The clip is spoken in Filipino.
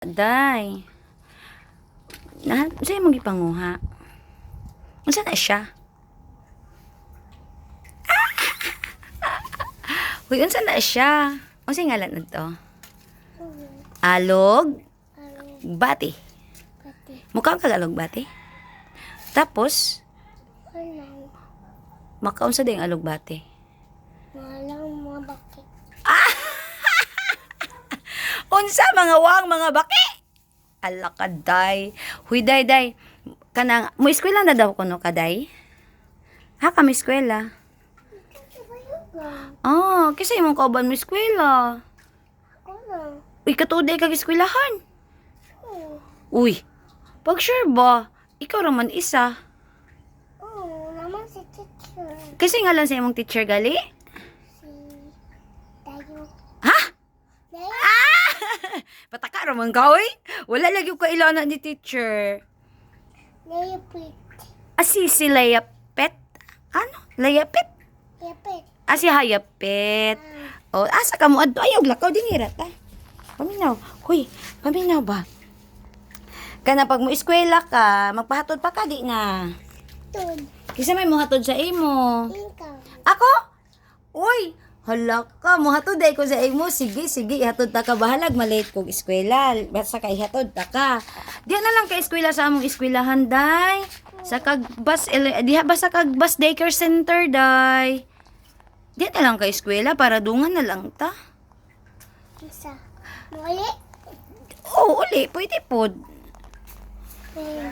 Day. Na, sa'yo mong gipanguha. Unsa na siya? Uy, unsa na siya? Unsa ngalan na to? Alog? Bati. Mukha kag alog bati? Tapos, makaunsa din alog bati? Walang mga Unsa mga wang mga baki? Ala ka, day. Huy, day, day. Kanang, mo eskwela na daw kuno ka, day? Ha, kami eskwela. Oh, kasi imong kauban mo eskwela. Ako na. Uy, katuday kag eskwelahan. Uy, pag sure ba, ikaw raman isa. Oo, naman si teacher. Kasi nga lang sa imong teacher gali. Si Dayo. Ha? Dayo? Raman ka. Wala lagi ko ilana ni teacher. Dayo pit. Asi si Layapet. Ano? Layapet? Yapit. Asi Hayapet. O, asa ka mo? Ayaw, lakaw din hirat, ah. Paminaw. Huy, paminaw ba? Kana pag mo eskwela ka, magpahatod pa ka, di na. Tud. Kisa may muhatod sa imo. Ikaw. Ako? Uy, hala ka, muhatod ay ko sa imo. Sige, sige, ihatod ta ka. Bahalag, malate kong eskwela. Basta ka ihatod ta ka. Diya na lang ka eskwela sa among eskwelahan, day. Sa kag bus, ele- diha ba sa kag bus daycare center, day. Diya na lang ka eskwela para dungan na lang ta. Isa. Muli. Oo, uli, pwede po. Eh,